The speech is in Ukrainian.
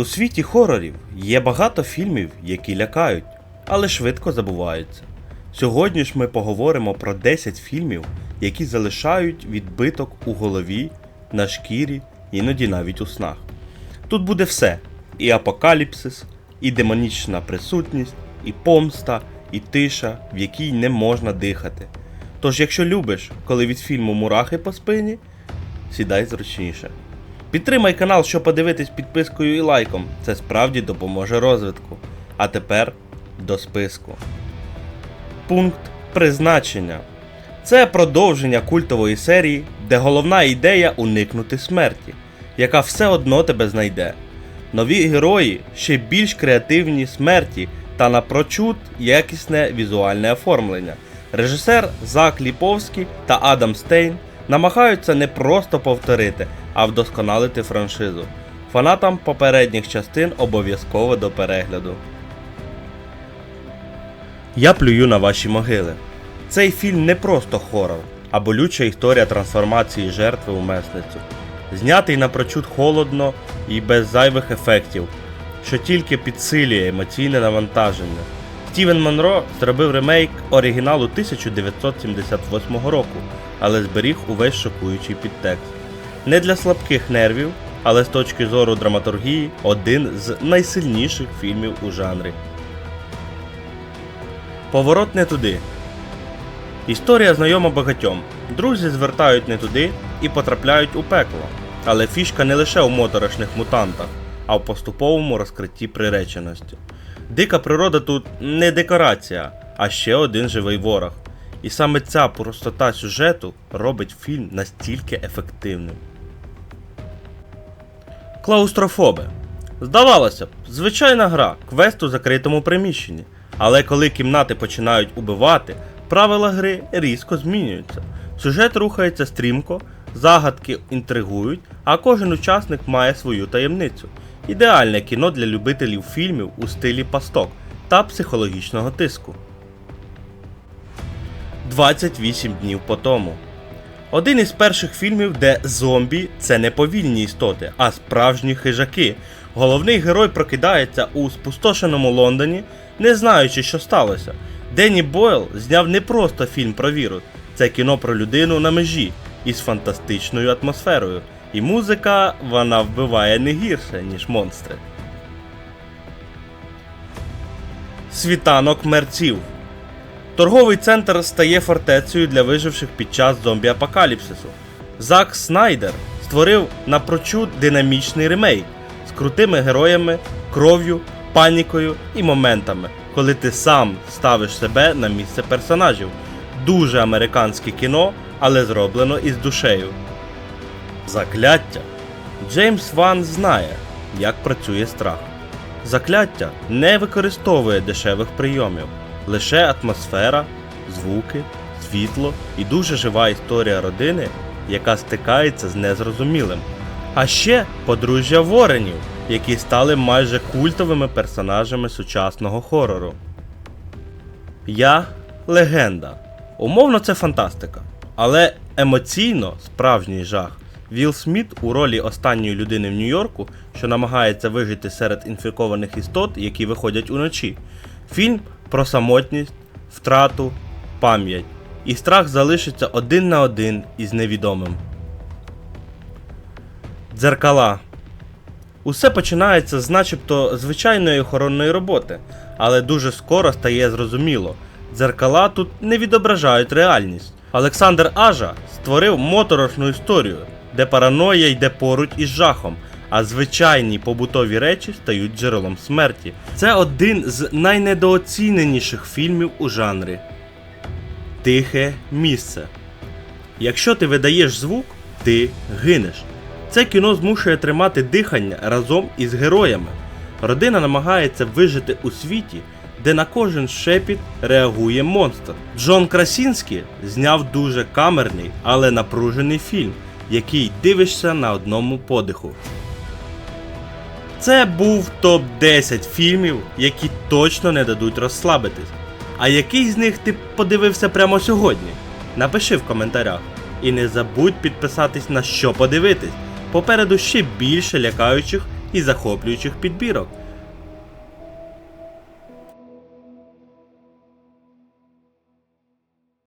У світі хорорів є багато фільмів, які лякають, але швидко забуваються. Сьогодні ж ми поговоримо про 10 фільмів, які залишають відбиток у голові, на шкірі, іноді навіть у снах. Тут буде все: і апокаліпсис, і демонічна присутність, і помста, і тиша, в якій не можна дихати. Тож, якщо любиш, коли від фільму мурахи по спині, сідай зручніше. Підтримай канал, щоб подивитись підпискою і лайком. Це справді допоможе розвитку. А тепер до списку. Пункт призначення. Це продовження культової серії, де головна ідея уникнути смерті, яка все одно тебе знайде. Нові герої ще більш креативні смерті та напрочуд якісне візуальне оформлення. Режисер Зак Ліповський та Адам Стейн намагаються не просто повторити, а вдосконалити франшизу. Фанатам попередніх частин обов'язково до перегляду. Я плюю на ваші могили. Цей фільм не просто хорор, а болюча історія трансформації жертви у месницю. Знятий напрочуд холодно і без зайвих ефектів, що тільки підсилює емоційне навантаження. Стівен Монро зробив ремейк оригіналу 1978 року, але зберіг увесь шокуючий підтекст. Не для слабких нервів, але з точки зору драматургії один з найсильніших фільмів у жанрі. Поворот не туди. Історія знайома багатьом. Друзі звертають не туди і потрапляють у пекло. Але фішка не лише у моторошних мутантах, а в поступовому розкритті приреченості. Дика природа тут не декорація, а ще один живий ворог. І саме ця простота сюжету робить фільм настільки ефективним. Клаустрофоби. Здавалося б, звичайна гра, квест у закритому приміщенні. Але коли кімнати починають убивати, правила гри різко змінюються. Сюжет рухається стрімко, загадки інтригують, а кожен учасник має свою таємницю. Ідеальне кіно для любителів фільмів у стилі пасток та психологічного тиску. 28 днів по тому. Один із перших фільмів, де зомбі це не повільні істоти, а справжні хижаки. Головний герой прокидається у спустошеному Лондоні, не знаючи, що сталося. Денні Бойл зняв не просто фільм про вірус, це кіно про людину на межі із фантастичною атмосферою. І музика вона вбиває не гірше, ніж монстри. Світанок мерців. Торговий центр стає фортецею для виживших під час зомбі-апокаліпсису. Зак Снайдер створив напрочуд динамічний ремейк з крутими героями, кров'ю, панікою і моментами, коли ти сам ставиш себе на місце персонажів. Дуже американське кіно, але зроблено із душею. Закляття. Джеймс Ван знає, як працює страх. Закляття не використовує дешевих прийомів, лише атмосфера, звуки, світло і дуже жива історія родини, яка стикається з незрозумілим. А ще подружжя Воренів, які стали майже культовими персонажами сучасного хорору. Я легенда. Умовно, це фантастика, але емоційно справжній жах. Вілл Сміт у ролі останньої людини в Нью-Йорку, що намагається вижити серед інфікованих істот, які виходять уночі. Фільм про самотність, втрату, пам'ять. І страх залишиться один на один із невідомим. Дзеркала. Усе починається з начебто звичайної охоронної роботи, але дуже скоро стає зрозуміло. Дзеркала тут не відображають реальність. Олександр Ажа створив моторошну історію, де параноя йде поруч із жахом, а звичайні побутові речі стають джерелом смерті. Це один з найнедооціненіших фільмів у жанрі. Тихе місце. Якщо ти видаєш звук, ти гинеш. Це кіно змушує тримати дихання разом із героями. Родина намагається вижити у світі, де на кожен шепіт реагує монстр. Джон Красінський зняв дуже камерний, але напружений фільм, який дивишся на одному подиху. Це був топ-10 фільмів, які точно не дадуть розслабитись. А який з них ти подивився прямо сьогодні? Напиши в коментарях. І не забудь підписатись на що подивитись. Попереду ще більше лякаючих і захоплюючих підбірок.